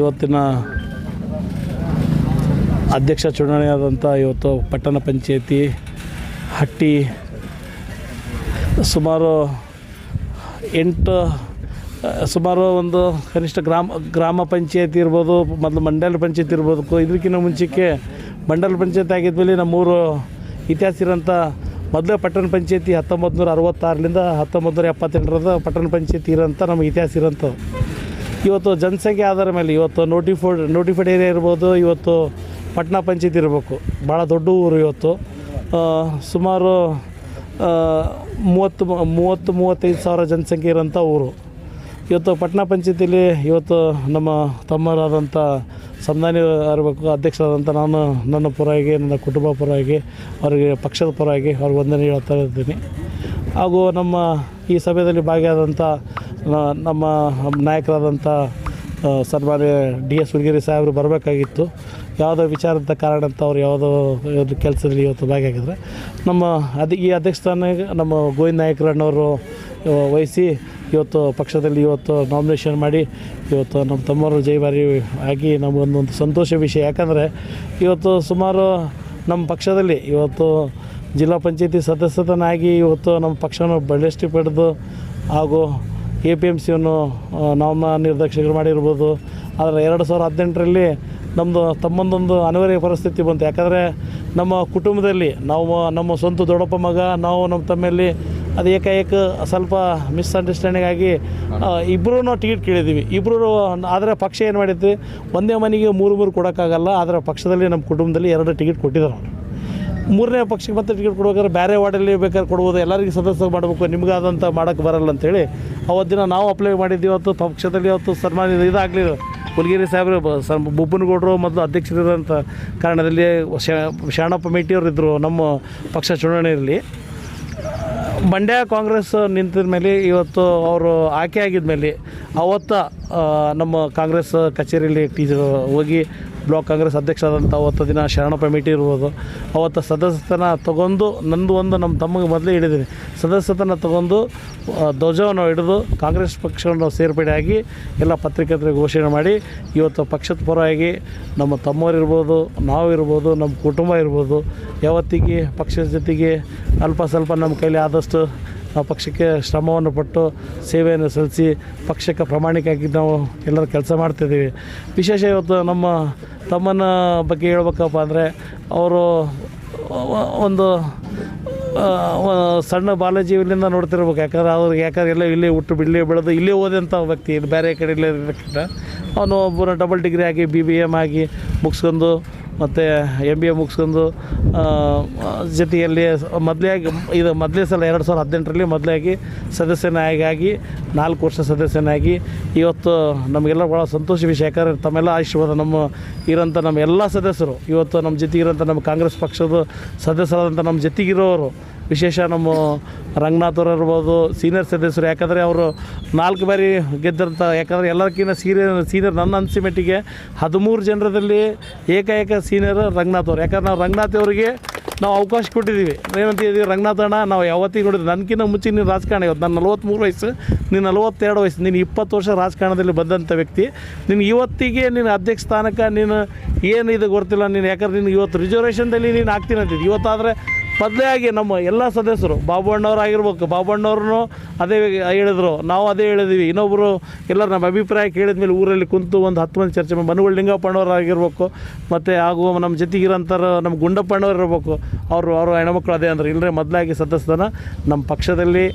ಇವತ್ತಿನ ಅಧ್ಯಕ್ಷ ಚುನಾವಣೆಯಾದಂಥ ಇವತ್ತು ಪಟ್ಟಣ ಪಂಚಾಯತಿ ಹಟ್ಟಿ ಸುಮಾರು ಎಂಟು, ಸುಮಾರು ಒಂದು ಕನಿಷ್ಠ ಗ್ರಾಮ ಗ್ರಾಮ ಪಂಚಾಯತಿ ಇರ್ಬೋದು, ಮೊದಲು ಮಂಡಲ ಪಂಚಾಯತಿ ಇರ್ಬೋದು ಇದಕ್ಕಿಂತ ಮುಂಚೆಗೆ ಮಂಡಲ ಪಂಚಾಯತಿ ಆಗಿದ್ಮೇಲೆ ನಮ್ಮೂರು ಇತಿಹಾಸ ಇರೋಂಥ ಮೊದಲೇ ಪಟ್ಟಣ ಪಂಚಾಯತಿ ಹತ್ತೊಂಬತ್ತು ನೂರ ಅರವತ್ತಾರರಿಂದ ಹತ್ತೊಂಬತ್ತು ನೂರ ಎಪ್ಪತ್ತೆಂಟರದ ಪಟ್ಟಣ ಪಂಚಾಯತಿ ಇರೋಂಥ ನಮಗೆ ಇತಿಹಾಸ ಇರೋಂಥದ್ದು. ಇವತ್ತು ಜನಸಂಖ್ಯೆ ಆಧಾರ ಮೇಲೆ ಇವತ್ತು ನೋಟಿಫೈಡ್ ನೋಟಿಫೈಡ್ ಏರಿಯಾ ಇರ್ಬೋದು, ಇವತ್ತು ಪಟ್ಟಣ ಪಂಚಾಯತಿ ಇರಬೇಕು. ಭಾಳ ದೊಡ್ಡ ಊರು ಇವತ್ತು. ಸುಮಾರು ಮೂವತ್ತು ಮೂವತ್ತು, ಮೂವತ್ತೈದು ಸಾವಿರ ಜನಸಂಖ್ಯೆ ಇರೋಂಥ ಊರು. ಇವತ್ತು ಪಟ್ಟಣ ಪಂಚಾಯತಿಲಿ ಇವತ್ತು ನಮ್ಮ ತಮ್ಮರಾದಂಥ ಸಂಧಾನಿ ಇರಬೇಕು, ಅಧ್ಯಕ್ಷರಾದಂಥ ನಾನು, ನನ್ನ ಪರವಾಗಿ ನನ್ನ ಕುಟುಂಬ ಪರವಾಗಿ ಅವರಿಗೆ ಪಕ್ಷದ ಪರವಾಗಿ ಅವ್ರಿಗೆ ವಂದನೆ ಹೇಳ್ತಾ ಇದ್ದೀನಿ. ಹಾಗೂ ನಮ್ಮ ಈ ಸಭೆಯಲ್ಲಿ ಭಾಗಿಯಾದಂಥ ನಮ್ಮ ನಾಯಕರಾದಂಥ ಸನ್ಮಾನ್ಯ ಡಿ ಎಸ್ ಹುಡುಗಿರಿ ಸಾಹೇಬರು ಬರಬೇಕಾಗಿತ್ತು. ಯಾವುದೋ ವಿಚಾರದ ಕಾರಣ ಅಂತ ಅವ್ರು ಯಾವುದೋ ಕೆಲಸದಲ್ಲಿ ಇವತ್ತು ಭಾಗಿಯಾಗಿದ್ದಾರೆ. ನಮ್ಮ ಅದು ಈ ಅಧ್ಯಕ್ಷ ನಮ್ಮ ಗೋವಿಂದ ನಾಯಕರಣ್ಣವರು ವಹಿಸಿ ಇವತ್ತು ಪಕ್ಷದಲ್ಲಿ ಇವತ್ತು ನಾಮಿನೇಷನ್ ಮಾಡಿ ಇವತ್ತು ನಮ್ಮ ತಮ್ಮವರು ಜೈಬಾರಿ ಆಗಿ ನಮಗೊಂದೊಂದು ಸಂತೋಷ ವಿಷಯ. ಯಾಕಂದರೆ ಇವತ್ತು ಸುಮಾರು ನಮ್ಮ ಪಕ್ಷದಲ್ಲಿ ಇವತ್ತು ಜಿಲ್ಲಾ ಪಂಚಾಯತಿ ಸದಸ್ಯತನಾಗಿ ಇವತ್ತು ನಮ್ಮ ಪಕ್ಷನ ಬಲಿಷ್ಠ ಪಡೆದು ಹಾಗೂ ಎ ಪಿ ಎಂ ಸಿಯನ್ನು ನಾಮ ನಿರ್ದೇಶಕರು ಮಾಡಿರ್ಬೋದು. ಆದರೆ ಎರಡು ಸಾವಿರದ ಹದಿನೆಂಟರಲ್ಲಿ ನಮ್ಮದು ತಮ್ಮಂದೊಂದು ಅನಿವಾರ್ಯ ಪರಿಸ್ಥಿತಿ ಬಂತು. ಯಾಕಂದರೆ ನಮ್ಮ ಕುಟುಂಬದಲ್ಲಿ ನಾವು, ನಮ್ಮ ಸ್ವಂತ ದೊಡ್ಡಪ್ಪ ಮಗ, ನಾವು ನಮ್ಮ ತಮ್ಮಲ್ಲಿ ಅದು ಏಕಾಏಕ ಸ್ವಲ್ಪ ಮಿಸ್ಅಂಡರ್ಸ್ಟ್ಯಾಂಡಿಂಗ್ ಆಗಿ ಇಬ್ಬರೂ ಟಿಕೆಟ್ ಕೇಳಿದ್ದೀವಿ. ಇಬ್ಬರು ಆದರೆ ಪಕ್ಷ ಏನು ಮಾಡಿದ್ವಿ? ಒಂದೇ ಮನೆಗೆ ಮೂರು ಮೂರು ಕೊಡೋಕ್ಕಾಗಲ್ಲ. ಆದರೆ ಪಕ್ಷದಲ್ಲಿ, ನಮ್ಮ ಕುಟುಂಬದಲ್ಲಿ ಎರಡು ಟಿಕೆಟ್ ಕೊಟ್ಟಿದ್ದಾರೆ ಮೂರನೇ ಪಕ್ಷಕ್ಕೆ ಮತ್ತೆ ಟಿಕೆಟ್ ಕೊಡ್ಬೇಕಾದ್ರೆ ಬೇರೆ ವಾರ್ಡಲ್ಲಿ ಬೇಕಾದ್ರೆ ಕೊಡ್ಬೋದು ಎಲ್ಲರಿಗೂ ಸದಸ್ಯ ಮಾಡಬೇಕು ನಿಮಗಾದಂಥ ಮಾಡೋಕ್ಕೆ ಬರಲ್ಲ ಅಂತೇಳಿ ಅವತ್ತು ದಿನ ನಾವು ಅಪ್ಲೈ ಮಾಡಿದ್ದೀವಿ ಅವತ್ತು ಪಕ್ಷದಲ್ಲಿ ಅವತ್ತು ಸನ್ಮಾನ ಇದಾಗಲಿ ಹುಲಗಿರಿ ಸಾಹೇಬ್ರು ಸ ಬುಬ್ಬನಗೌಡರು ಮೊದಲು ಅಧ್ಯಕ್ಷರಿರೋಂಥ ಕಾರಣದಲ್ಲಿ ಶರಣಪ್ಪ ಮೇಟಿಯವರು ಇದ್ದರು ನಮ್ಮ ಪಕ್ಷ ಚುನಾವಣೆಯಲ್ಲಿ. ಮಂಡ್ಯ ಕಾಂಗ್ರೆಸ್ ನಿಂತಿದ ಮೇಲೆ ಇವತ್ತು ಅವರು ಆಯ್ಕೆ ಆಗಿದ ಮೇಲೆ ಅವತ್ತ ನಮ್ಮ ಕಾಂಗ್ರೆಸ್ ಕಚೇರಿಯಲ್ಲಿ ಟೀಚರ್ ಹೋಗಿ ಬ್ಲಾಕ್ ಕಾಂಗ್ರೆಸ್ ಅಧ್ಯಕ್ಷರಾದಂಥ ಅವತ್ತು ದಿನ ಶರಣಪ್ಪ ಮೀಟಿ ಇರ್ಬೋದು. ಅವತ್ತು ಸದಸ್ಯತನ ತಗೊಂಡು ನಂದು ಒಂದು ನಮ್ಮ ತಮ್ಮಗೆ ಮೊದಲೇ ಹಿಡಿದೀನಿ ಸದಸ್ಯತನ ತಗೊಂಡು ಧ್ವಜವನ್ನು ಹಿಡಿದು ಕಾಂಗ್ರೆಸ್ ಪಕ್ಷವನ್ನು ಸೇರ್ಪಡೆಯಾಗಿ ಎಲ್ಲ ಪತ್ರಿಕೆಗಳಿಗೆ ಘೋಷಣೆ ಮಾಡಿ, ಇವತ್ತು ಪಕ್ಷದ ಪರವಾಗಿ ನಮ್ಮ ತಮ್ಮವರಿರ್ಬೋದು ನಾವು ಇರ್ಬೋದು, ನಮ್ಮ ಕುಟುಂಬ ಇರ್ಬೋದು, ಯಾವತ್ತಿಗೆ ಪಕ್ಷದ ಜೊತೆಗೆ ಅಲ್ಪ ಸ್ವಲ್ಪ ನಮ್ಮ ಕೈಲಿ ಆದಷ್ಟು ನಾವು ಪಕ್ಷಕ್ಕೆ ಶ್ರಮವನ್ನು ಪಟ್ಟು ಸೇವೆಯನ್ನು ಸಲ್ಲಿಸಿ ಪಕ್ಷಕ್ಕೆ ಪ್ರಾಮಾಣಿಕವಾಗಿ ನಾವು ಎಲ್ಲರೂ ಕೆಲಸ ಮಾಡ್ತಿದ್ದೀವಿ. ವಿಶೇಷ ಇವತ್ತು ನಮ್ಮ ತಮ್ಮನ ಬಗ್ಗೆ ಹೇಳ್ಬೇಕಪ್ಪ ಅಂದರೆ ಅವರು ಒಂದು ಸಣ್ಣ ಬಾಲಜೀವಿಲಿಂದ ನೋಡ್ತಿರ್ಬೇಕು. ಯಾಕಂದ್ರೆ ಅವ್ರಿಗೆ ಯಾಕಂದ್ರೆ ಎಲ್ಲ ಇಲ್ಲಿ ಹುಟ್ಟು ಬಿಡಲಿ ಬೆಳೆದು ಇಲ್ಲೇ ಓದಂಥ ವ್ಯಕ್ತಿ. ಬೇರೆ ಕಡೆ ಇಲ್ಲೇ ಅವನು ಒಬ್ಬರು ಡಬಲ್ ಡಿಗ್ರಿ ಆಗಿ ಬಿ ಬಿ ಎಂ ಆಗಿ ಮುಗಿಸ್ಕೊಂಡು ಮತ್ತು ಎಂ ಬಿ ಎ ಮುಗಿಸ್ಕೊಂಡು ಜೊತೆಯಲ್ಲಿ ಮೊದಲೇ ಆಗಿ, ಇದು ಮೊದಲೇ ಸಲ ಎರಡು ಸಾವಿರದ ಹದಿನೆಂಟರಲ್ಲಿ ಮೊದಲೇ ಆಗಿ ಸದಸ್ಯನಾಗಿ ನಾಲ್ಕು ವರ್ಷ ಸದಸ್ಯನಾಗಿ, ಇವತ್ತು ನಮಗೆಲ್ಲ ಭಾಳ ಸಂತೋಷ ವಿಷಯ. ಯಾಕಂದರೆ ತಮ್ಮೆಲ್ಲ ಆಶೀರ್ವಾದ ನಮ್ಮ ಇರೋಂಥ ನಮ್ಮ ಎಲ್ಲ ಸದಸ್ಯರು, ಇವತ್ತು ನಮ್ಮ ಜೊತೆಗೆ ಇರೋಂಥ ನಮ್ಮ ಕಾಂಗ್ರೆಸ್ ಪಕ್ಷದ ಸದಸ್ಯರಾದಂಥ ನಮ್ಮ ಜೊತೆಗಿರೋರು, ವಿಶೇಷ ನಮ್ಮ ರಂಗನಾಥ್ ಅವ್ರು ಇರ್ಬೋದು ಸೀನಿಯರ್ ಸದಸ್ಯರು. ಯಾಕಂದರೆ ಅವರು ನಾಲ್ಕು ಬಾರಿ ಗೆದ್ದಿರ್ತಾರೆ ಯಾಕಂದರೆ ಎಲ್ಲರಿಗಿಂತ ಸೀನಿಯರ್ ಸೀನಿಯರ್ ನನ್ನ ಅನಿಸಿ ಮಟ್ಟಿಗೆ ಹದಿಮೂರು ಜನರದಲ್ಲಿ ಏಕಾಏಕ ಸೀನಿಯರ್ ರಂಗನಾಥ್ ಅವ್ರು. ಯಾಕಂದ್ರೆ ನಾವು ರಂಗನಾಥ್ ಅವರಿಗೆ ನಾವು ಅವಕಾಶ ಕೊಟ್ಟಿದ್ದೀವಿ. ಏನಂತ ಇದೀವಿ ರಂಗನಾಥ್ ಅಣ್ಣ, ನಾವು ಯಾವತ್ತಿಗೆ ನೋಡಿದ್ವಿ ನನಗಿಂತ ಮುಂಚೆ ನೀನು ರಾಜಕಾರಣ ಇವತ್ತು. ನಾನು ನಲ್ವತ್ತ್ಮೂರು ವಯಸ್ಸು, ನೀನು ನಲ್ವತ್ತೆರಡು ವಯಸ್ಸು, ನೀನು ಇಪ್ಪತ್ತು ವರ್ಷ ರಾಜಕಾರಣದಲ್ಲಿ ಬಂದಂಥ ವ್ಯಕ್ತಿ. ನಿನ್ನ ಇವತ್ತಿಗೆ ನೀನು ಅಧ್ಯಕ್ಷ ಸ್ಥಾನಕ್ಕೆ ನೀನು ಏನು ಇದು ಗೊತ್ತಿಲ್ಲ. ನೀನು ಯಾಕಂದ್ರೆ ನಿನಗೆ ಇವತ್ತು ರಿಸರ್ವೇಷನ್ದಲ್ಲಿ ನೀನು ಆಗ್ತೀನಂತಿದ್ದೆ. ಇವತ್ತಾದರೆ ಮೊದಲೇ ಆಗಿ ನಮ್ಮ ಎಲ್ಲ ಸದಸ್ಯರು ಬಾಬು ಅಣ್ಣವ್ರು ಆಗಿರ್ಬೇಕು, ಬಾಬು ಅಣ್ಣವ್ರನ್ನು ಅದೇ ಹೇಳಿದ್ರು, ನಾವು ಅದೇ ಹೇಳಿದ್ವಿ. ಇನ್ನೊಬ್ಬರು ಎಲ್ಲರೂ ನಮ್ಮ ಅಭಿಪ್ರಾಯ ಕೇಳಿದ ಮೇಲೆ ಊರಲ್ಲಿ ಕುಂತು ಒಂದು ಹತ್ತು ಮಂದಿ ಚರ್ಚೆ ಮನುಗಳು ಲಿಂಗಪ್ಪಣ್ಣವ್ರು ಆಗಿರ್ಬೇಕು, ಮತ್ತು ಹಾಗೂ ನಮ್ಮ ಜೊತೆಗಿರೋಂಥರು ನಮ್ಮ ಗುಂಡಪ್ಪಣ್ಣವ್ರು ಇರಬೇಕು, ಅವರು ಅವರು ಹೆಣ್ಮಕ್ಳು ಅದೇ ಅಂದ್ರೆ ಇಲ್ಲರೆ ಮೊದಲಾಗಿ ಸದಸ್ಯನ ನಮ್ಮ ಪಕ್ಷದಲ್ಲಿ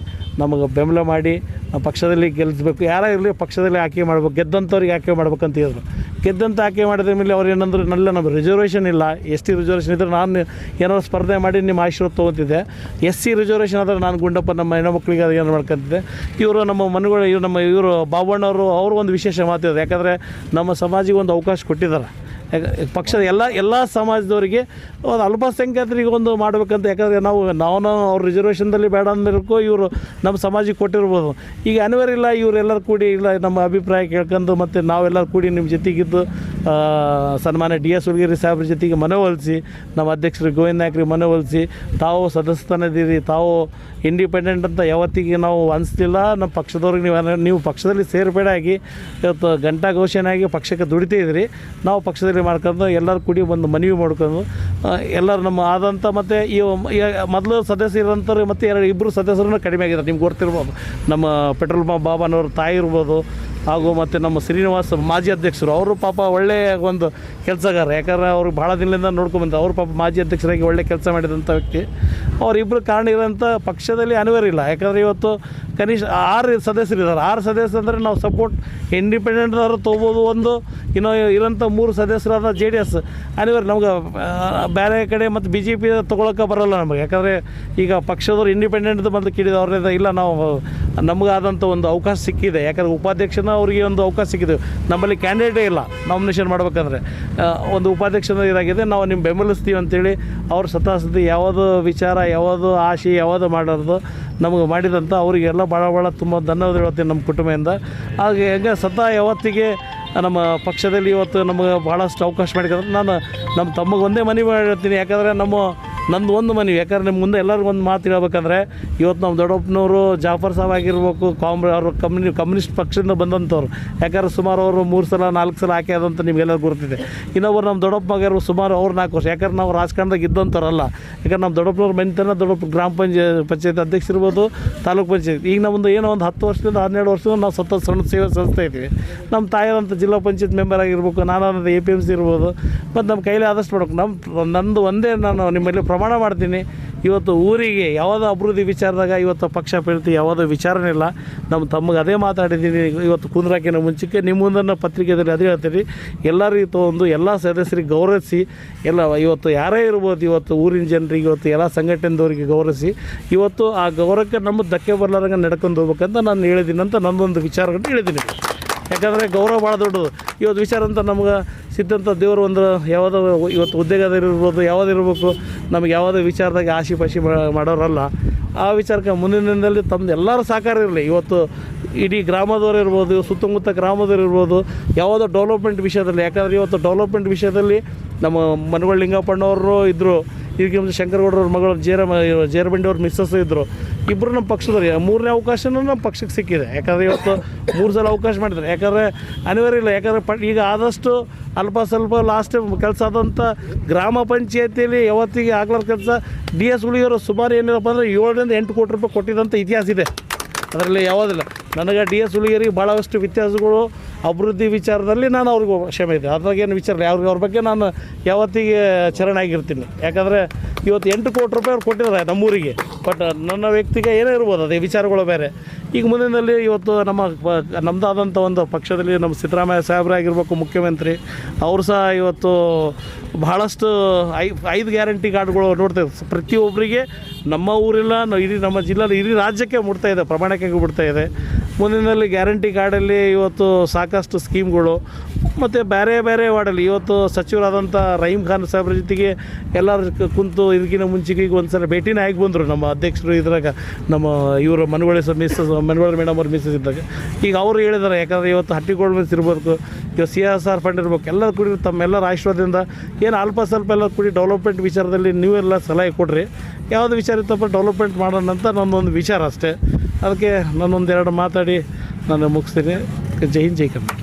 ನಮಗೆ ಬೆಂಬಲ ಮಾಡಿ ಪಕ್ಷದಲ್ಲಿ ಗೆಲ್ಲಿಸ್ಬೇಕು ಯಾರೇ ಇರಲಿ ಪಕ್ಷದಲ್ಲಿ ಆಯ್ಕೆ ಮಾಡ್ಬೇಕು. ಗೆದ್ದಂಥವ್ರಿಗೆ ಆಯ್ಕೆ ಮಾಡ್ಬೇಕಂತ ಹೇಳಿದ್ರು. ಗೆದ್ದಂಥ ಆಯ್ಕೆ ಮಾಡಿದ ಮೇಲೆ ಅವ್ರು ಏನಂದ್ರೆ, ನಲ್ಲ ನಮ್ಮ ರಿಸರ್ವೇಷನ್ ಇಲ್ಲ. ಎಸ್ ಟಿ ರಿಸರ್ವೇಷನ್ ಇದ್ದರೆ ನಾನು ಏನಾದ್ರು ಸ್ಪರ್ಧೆ ಮಾಡಿ ನಿಮ್ಮ ಆಶೀರ್ವಾದ ತೊಗೊತಿದ್ದೆ. ಎಸ್ ಸಿ ರಿಸರ್ವೇಷನ್ ಆದರೆ ನಾನು ಗುಂಡಪ್ಪ ನಮ್ಮ ಹೆಣ್ಮಕ್ಳಿಗೆ ಅದು ಏನು ಮಾಡ್ಕೊಂತಿದ್ದೆ. ಇವರು ನಮ್ಮ ಮನೆಗಳು, ಇವರು ನಮ್ಮ, ಇವರು ಬಾಬಣ್ಣವರು, ಅವರು ಒಂದು ವಿಶೇಷ ಮಾತು ಯಾಕಂದರೆ ನಮ್ಮ ಸಮಾಜಿಗೆ ಒಂದು ಅವಕಾಶ ಕೊಟ್ಟಿದ್ದಾರೆ. ಪಕ್ಷದ ಎಲ್ಲ ಎಲ್ಲ ಸಮಾಜದವರಿಗೆ ಒಂದು ಅಲ್ಪಸಂಖ್ಯಾತರಿಗೆ ಒಂದು ಮಾಡಬೇಕಂತ, ಯಾಕಂದರೆ ನಾವು ನಾವು ಅವ್ರ ರಿಸರ್ವೇಷನ್ದಲ್ಲಿ ಬೇಡ ಅಂದಿರಕ್ಕೂ ಇವರು ನಮ್ಮ ಸಮಾಜಕ್ಕೆ ಕೊಟ್ಟಿರ್ಬೋದು. ಈಗ ಅನಿವಾರ್ಯ ಇಲ್ಲ, ಇವರೆಲ್ಲರೂ ಕೂಡಿ ಇಲ್ಲ, ನಮ್ಮ ಅಭಿಪ್ರಾಯ ಕೇಳ್ಕೊಂಡು ಮತ್ತು ನಾವೆಲ್ಲರೂ ಕೂಡಿ ನಿಮ್ಮ ಜೊತೆಗಿದ್ದು ಸನ್ಮಾನ್ಯ ಡಿ ಎಸ್ ಹುಡುಗಿರಿ ಸಾಹೇಬ್ರ ಜೊತೆಗೆ ಮನವೊಲಿಸಿ ನಮ್ಮ ಅಧ್ಯಕ್ಷರು ಗೋವಿಂದ ನಾಯ್ಕರಿಗೆ ಮನವೊಲಿಸಿ ತಾವು ಸದಸ್ಯತನದಿರಿ, ತಾವು ಇಂಡಿಪೆಂಡೆಂಟ್ ಅಂತ ಯಾವತ್ತಿಗೆ ನಾವು ಅನಿಸ್ತಿಲ್ಲ ನಮ್ಮ ಪಕ್ಷದವ್ರಿಗೆ ನೀವು ನೀವು ಪಕ್ಷದಲ್ಲಿ ಸೇರ್ಬೇಡಾಗಿ ಇವತ್ತು ಗಂಟಾ ಘೋಷಣೆಯಾಗಿ ಪಕ್ಷಕ್ಕೆ ದುಡಿತಾ ಇದ್ರಿ, ನಾವು ಪಕ್ಷದಲ್ಲಿ ಮಾಡ್ಕೊಂಡು ಎಲ್ಲರೂ ಕೂಡಿ ಒಂದು ಮನವಿ ಮಾಡ್ಕೊಂಡು ಎಲ್ಲರೂ ನಮ್ಮ ಆದಂಥ ಮತ್ತು ಈ ಮೊದಲು ಸದಸ್ಯರಂತರು ಮತ್ತು ಎರಡು ಇಬ್ಬರು ಸದಸ್ಯರನ್ನು ಕಡಿಮೆ ಆಗಿದ್ದಾರೆ. ನಿಮ್ಗೆ ಗೊತ್ತಿರ್ಬೋದು ನಮ್ಮ ಪೆಟ್ರೋಲ್ ಪಂಪ್ ಬಾಬಾನವ್ರ ತಾಯಿ ಇರ್ಬೋದು, ಹಾಗೂ ಮತ್ತು ನಮ್ಮ ಶ್ರೀನಿವಾಸ್ ಮಾಜಿ ಅಧ್ಯಕ್ಷರು. ಅವರು ಪಾಪ ಒಳ್ಳೆಯ ಒಂದು ಕೆಲಸಗಾರ. ಯಾಕಂದರೆ ಅವ್ರಿಗೆ ಭಾಳ ದಿನದಿಂದ ನೋಡ್ಕೊಂಬಂದು ಅವರು ಪಾಪ ಮಾಜಿ ಅಧ್ಯಕ್ಷರಾಗಿ ಒಳ್ಳೆ ಕೆಲಸ ಮಾಡಿದಂಥ ವ್ಯಕ್ತಿ. ಅವರಿಬ್ಬರು ಕಾರಣ ಇರೋಂಥ ಪಕ್ಷದಲ್ಲಿ ಅನಿವಾರ್ಯ ಇಲ್ಲ. ಯಾಕಂದರೆ ಇವತ್ತು ಕನಿಷ್ಠ ಆರು ಸದಸ್ಯರು ಇದ್ದಾರೆ ಆರು ಸದಸ್ಯರು ಅಂದರೆ ನಾವು ಸಪೋರ್ಟ್ ಇಂಡಿಪೆಂಡೆಂಟ್ದವರು ತೊಗೋಬೋದು ಒಂದು, ಇನ್ನು ಇರೋಂಥ ಮೂರು ಸದಸ್ಯರಾದ ಜೆ ಡಿ ಎಸ್ ಅನಿವಾರ್ಯ ನಮ್ಗೆ ಬೇರೆ ಕಡೆ ಮತ್ತು ಬಿ ಜೆ ಪಿ ತೊಗೊಳಕ್ಕೆ ಬರೋಲ್ಲ ನಮಗೆ. ಯಾಕಂದರೆ ಈಗ ಪಕ್ಷದವ್ರು ಇಂಡಿಪೆಂಡೆಂಟ್ ಬಂದು ಕಿಡಿದವ್ರಿಂದ ಇಲ್ಲ, ನಾವು ನಮಗಾದಂಥ ಒಂದು ಅವಕಾಶ ಸಿಕ್ಕಿದೆ. ಯಾಕಂದರೆ ಉಪಾಧ್ಯಕ್ಷನ ಅವರಿಗೆ ಒಂದು ಅವಕಾಶ ಸಿಕ್ಕಿದೆ. ನಮ್ಮಲ್ಲಿ ಕ್ಯಾಂಡಿಡೇಟೇ ಇಲ್ಲ. ನಾಮಿನೇಷನ್ ಮಾಡ್ಬೇಕಂದ್ರೆ ಒಂದು ಉಪಾಧ್ಯಕ್ಷನ ಇದಾಗಿದೆ. ನಾವು ನಿಮ್ಮ ಬೆಂಬಲಿಸ್ತೀವಿ ಅಂತೇಳಿ ಅವ್ರ ಸತಾಸತಿ ಯಾವುದು ವಿಚಾರ ಯಾವುದು ಆಶೆ, ಯಾವುದು ಮಾಡೋದು ನಮಗೆ ಮಾಡಿದಂಥ ಅವರಿಗೆಲ್ಲ ಭಾಳ ಭಾಳ ತುಂಬ ಧನ್ಯವಾದ ಹೇಳ್ತೀನಿ ನಮ್ಮ ಕುಟುಂಬದಿಂದ. ಹಾಗೆ ಹೆಂಗೆ ಸದಾ ಯಾವತ್ತಿಗೆ ನಮ್ಮ ಪಕ್ಷದಲ್ಲಿ ಇವತ್ತು ನಮಗೆ ಭಾಳಷ್ಟು ಅವಕಾಶ ಮಾಡಿಕೊಂಡ್ರೆ ನಾನು ನಮ್ಮ ತಮ್ಮಗೆ ಒಂದೇ ಮನವಿ ಮಾಡಿರ್ತೀನಿ ಯಾಕಂದರೆ ನಮ್ಮ ನಂದು ಒಂದು ಮನವಿ, ಯಾಕಂದ್ರೆ ನಿಮ್ಮ ಮುಂದೆ ಎಲ್ಲರಿಗೂ ಒಂದು ಮಾತು ಹೇಳ್ಬೇಕಂದ್ರೆ ಇವತ್ತು ನಮ್ಮ ದೊಡ್ಡಪ್ಪನವರು ಜಾಫರ್ ಸಾಬ್ ಆಗಿರ್ಬೇಕು ಕಾಂಗ್ರೆ ಅವರು ಕಮ್ಯುನಿ ಕಮ್ಯುನಿಸ್ಟ್ ಪಕ್ಷದಿಂದ ಬಂದಂಥವ್ರು. ಯಾಕಂದ್ರೆ ಸುಮಾರು ಅವರು ಮೂರು ಸಲ, ನಾಲ್ಕು ಸಲ ಹಾಕಿ ಅದಂತ ನಿಮಗೆಲ್ಲ ಗೊತ್ತಿದೆ ಇನ್ನೊಬ್ಬರು ನಮ್ಮ ದೊಡ್ಡಪ್ಪ ಮಗರು ಸುಮಾರು ಅವ್ರು ನಾಲ್ಕು ವರ್ಷ. ಯಾಕಂದ್ರೆ ನಾವು ರಾಜಕಾರಣದಾಗ ಇದ್ದಂಥವ್ರಲ್ಲ, ಯಾಕಂದ್ರೆ ನಮ್ಮ ದೊಡ್ಡಪ್ಪನವ್ರ ಮನೆತನ ದೊಡ್ಡಪ್ಪ ಗ್ರಾಮ ಪಂಚಾಯತ್ ಪಂಚಾಯತ್ ಅಧ್ಯಕ್ಷ ಇರ್ಬೋದು, ತಾಲೂಕು ಪಂಚಾಯತ್. ಈಗ ನಮ್ಮದು ಏನೋ ಒಂದು ಹತ್ತು ವರ್ಷದಿಂದ, ಹನ್ನೆರಡು ವರ್ಷದಿಂದ ನಾವು ಸತತ ಸಣ್ಣ ಸೇವೆ ಸಂಸ್ಥೆ ಇದ್ದೀವಿ. ನಮ್ಮ ತಾಯಿಯಾದಂಥ ಜಿಲ್ಲಾ ಪಂಚಾಯತ್ ಮೆಂಬರ್ ಆಗಿರ್ಬೇಕು ನಾನಾದಂಥ ಎ ಪಿ ಎಂ ಸಿ ಇರ್ಬೋದು, ಮತ್ತು ನಮ್ಮ ಕೈಲಿ ಆದಷ್ಟು ಮಾಡ್ಬೇಕು. ನಮ್ಮ ನಂದು ಒಂದೇ, ನಾನು ನಿಮ್ಮಲ್ಲಿ ಪ್ರಮಾಣ ಮಾಡ್ತೀನಿ. ಇವತ್ತು ಊರಿಗೆ ಯಾವುದೋ ಅಭಿವೃದ್ಧಿ ವಿಚಾರದಾಗ ಇವತ್ತು ಪಕ್ಷ ಪೀಳ್ತಿ ಯಾವುದೋ ವಿಚಾರನೇ ಇಲ್ಲ. ನಮ್ಮ ತಮ್ಮಗೆ ಅದೇ ಮಾತಾಡಿದ್ದೀನಿ. ಇವತ್ತು ಕುಂದ್ರಾಕಿನ ಮುಂಚೆಗೆ ನಿಮ್ಮ ಮುಂದನ್ನು ಪತ್ರಿಕೆಯಲ್ಲಿ ಅದೇ ಹೇಳ್ತೀರಿ ಎಲ್ಲರಿಗೂ ತೊಗೊಂಡು ಎಲ್ಲ ಸದಸ್ಯರಿಗೆ ಗೌರವಿಸಿ, ಎಲ್ಲ ಇವತ್ತು ಯಾರೇ ಇರ್ಬೋದು ಇವತ್ತು ಊರಿನ ಜನರಿಗೆ, ಇವತ್ತು ಎಲ್ಲ ಸಂಘಟನೆದವರಿಗೆ ಗೌರವಿಸಿ, ಇವತ್ತು ಆ ಗೌರವಕ್ಕೆ ನಮ್ಮ ಧಕ್ಕೆ ಬರ್ಲಾರಂಗೆ ನಡ್ಕೊಂಡು ಹೋಗ್ಬೇಕಂತ ನಾನು ಹೇಳಿದ್ದೀನಿ ಅಂತ ನನ್ನೊಂದು ವಿಚಾರಗಳನ್ನು ಹೇಳಿದ್ದೀನಿ. ಯಾಕಂದರೆ ಗೌರವ ಭಾಳ ದೊಡ್ಡದು. ಇವತ್ತು ವಿಚಾರ ಅಂತ ನಮ್ಗೆ ಸಿದ್ಧಂಥ ದೇವರು ಒಂದು ಯಾವುದೋ ಇವತ್ತು ಉದ್ಯೋಗದಲ್ಲಿರ್ಬೋದು ಇರಬೇಕು, ನಮಗೆ ಯಾವುದೇ ವಿಚಾರದಾಗ ಆಶಿ ಪಾಶಿ ಮಾಡೋರಲ್ಲ. ಆ ವಿಚಾರಕ್ಕೆ ಮುಂದಿನ ದಿನದಲ್ಲಿ ತಮ್ಮದು ಎಲ್ಲರೂ ಸಹಕಾರ ಇರಲಿ. ಇವತ್ತು ಇಡೀ ಗ್ರಾಮದವರು ಇರ್ಬೋದು, ಸುತ್ತಮುತ್ತ ಗ್ರಾಮದವ್ರು ಇರ್ಬೋದು, ಯಾವುದೋ ಡೆವಲಪ್ಮೆಂಟ್ ವಿಷಯದಲ್ಲಿ, ಯಾಕಂದರೆ ಇವತ್ತು ಡೆವಲಪ್ಮೆಂಟ್ ವಿಷಯದಲ್ಲಿ ನಮ್ಮ ಮನಗೊಳ್ಳಿ ಲಿಂಗಪ್ಪಣ್ಣವರು ಇದ್ದರು ಮುಂಚೆ ಶಂಕರಗೌಡರವ್ರ ಮಗಳು ಜೇರ ಜೇರಬಂಡಿ ಅವ್ರ ಮಿಸ್ಸಸ್ ಇದ್ದರು ಇಬ್ಬರು ನಮ್ಮ ಪಕ್ಷದವ್ರು. ಮೂರನೇ ಅವಕಾಶನೂ ನಮ್ಮ ಪಕ್ಷಕ್ಕೆ ಸಿಕ್ಕಿದೆ. ಯಾಕಂದರೆ ಇವತ್ತು ಮೂರು ಸಲ ಅವಕಾಶ ಮಾಡಿದ್ದಾರೆ. ಯಾಕಂದರೆ ಅನಿವಾರ್ಯ ಇಲ್ಲ. ಯಾಕಂದರೆ ಪ, ಈಗ ಆದಷ್ಟು ಅಲ್ಪ ಸ್ವಲ್ಪ ಲಾಸ್ಟ್ ಕೆಲಸ ಆದಂಥ ಗ್ರಾಮ ಪಂಚಾಯತಿಯಲ್ಲಿ ಯಾವತ್ತಿಗೆ ಆಗ್ಲಾರ ಕೆಲಸ, ಡಿ ಎಸ್ ಉಳಿಯೋರು ಸುಮಾರು ಏನಿಲ್ಲಪ್ಪ ಅಂದರೆ ಏಳರಿಂದ ಎಂಟು ಕೋಟಿ ರೂಪಾಯಿ ಕೊಟ್ಟಿದ್ದಂಥ ಇತಿಹಾಸ ಇದೆ. ಅದರಲ್ಲಿ ಯಾವುದಿಲ್ಲ ನನಗೆ ಡಿ ಎಸ್ ಹುಲಿಗೇರಿಗೆ ಭಾಳಷ್ಟು ವ್ಯತ್ಯಾಸಗಳು ಅಭಿವೃದ್ಧಿ ವಿಚಾರದಲ್ಲಿ ನಾನು ಅವ್ರಿಗೆ ಕ್ಷಮೆ ಇದೆ. ಅದ್ರಾಗೇನು ವಿಚಾರ ಅವ್ರಿಗೆ ಅವ್ರ ಬಗ್ಗೆ ನಾನು ಯಾವತ್ತಿಗೆ ಚರಣ ಆಗಿರ್ತೀನಿ. ಯಾಕಂದರೆ ಇವತ್ತು ಎಂಟು ಕೋಟಿ ರೂಪಾಯಿ ಅವ್ರು ಕೊಟ್ಟಿದ್ದಾರೆ ನಮ್ಮೂರಿಗೆ. ಬಟ್ ನನ್ನ ವ್ಯಕ್ತಿಗೆ ಏನೇ ಇರ್ಬೋದು, ಅದೇ ವಿಚಾರಗಳು ಬೇರೆ. ಈಗ ಮುಂದಿನಲ್ಲಿ ಇವತ್ತು ನಮ್ಮ ನಮ್ಮದಾದಂಥ ಒಂದು ಪಕ್ಷದಲ್ಲಿ ನಮ್ಮ ಸಿದ್ದರಾಮಯ್ಯ ಸಾಹೇಬ್ರಾಗಿರ್ಬೇಕು ಮುಖ್ಯಮಂತ್ರಿ, ಅವರು ಸಹ ಇವತ್ತು ಬಹಳಷ್ಟು ಐ, ಐದು ಗ್ಯಾರಂಟಿ ಕಾರ್ಡ್ಗಳು ನೋಡ್ತೇವೆ ಪ್ರತಿಯೊಬ್ಬರಿಗೆ ನಮ್ಮ ಊರಿಲ್ಲ ಇಡೀ ನಮ್ಮ ಜಿಲ್ಲೆಯಲ್ಲಿ ಇಡೀ ರಾಜ್ಯಕ್ಕೆ ಮುಡ್ತಾ ಇದೆ, ಪ್ರಮಾಣಕ್ಕೆ ಬಿಡ್ತಾ ಇದೆ. ಮುಂದಿನಲ್ಲಿ ಗ್ಯಾರಂಟಿ ಕಾರ್ಡಲ್ಲಿ ಇವತ್ತು ಸಾಕಷ್ಟು ಸ್ಕೀಮ್ಗಳು ಮತ್ತು ಬೇರೆ ಬೇರೆ ವಾರ್ಡಲ್ಲಿ. ಇವತ್ತು ಸಚಿವರಾದಂಥ ರಹೀಮ್ ಖಾನ್ ಸಾಹೇಬ್ರ ಜೊತೆಗೆ ಎಲ್ಲರೂ ಕುಂತು ಇದಕ್ಕಿಂತ ಮುಂಚೆಗೆ ಈಗ ಒಂದು ಸಲ ಭೇಟಿನೇ ಆಗಿ ಬಂದರು ನಮ್ಮ ಅಧ್ಯಕ್ಷರು ಇದ್ರಾಗ. ನಮ್ಮ ಇವರು Managoli sir, Mrs Managoli madam ಅವ್ರ, ಮಿಸ್ಸಸ್ ಇದ್ದಾಗ. ಈಗ ಅವರು ಹೇಳಿದ್ದಾರೆ ಯಾಕಂದರೆ ಇವತ್ತು ಹಟ್ಟಿಗೋಲ್ಡ್ ಮಿಸ್ ಇರ್ಬೋದು ಇವತ್ತು ಸಿ ಎಸ್ ಆರ್ ಫಂಡ್ ಇರ್ಬೇಕು, ಎಲ್ಲರೂ ಕೂಡಿ ತಮ್ಮೆಲ್ಲರ ಆಶೀರ್ವಾದದಿಂದ ಏನು ಅಲ್ಪ ಸ್ವಲ್ಪ ಎಲ್ಲ ಕೂಡಿ ಡೆವಲಪ್ಮೆಂಟ್ ವಿಚಾರದಲ್ಲಿ ನೀವೆಲ್ಲ ಸಲಹೆ ಕೊಡ್ರಿ. ಯಾವುದು ವಿಚಾರ ಇತ್ತಪ್ಪ, ಡೆವಲಪ್ಮೆಂಟ್ ಮಾಡೋಣ ಅಂತ ನನ್ನೊಂದು ವಿಚಾರ ಅಷ್ಟೇ. ಅದಕ್ಕೆ ನಾನೊಂದು ಎರಡು ಮಾತಾಡಿ ನಾನು ಮುಗಿಸ್ತೀನಿ. ಜೈ ಹಿಂದ್, ಜೈ ಕರ್ನಾಟಕ.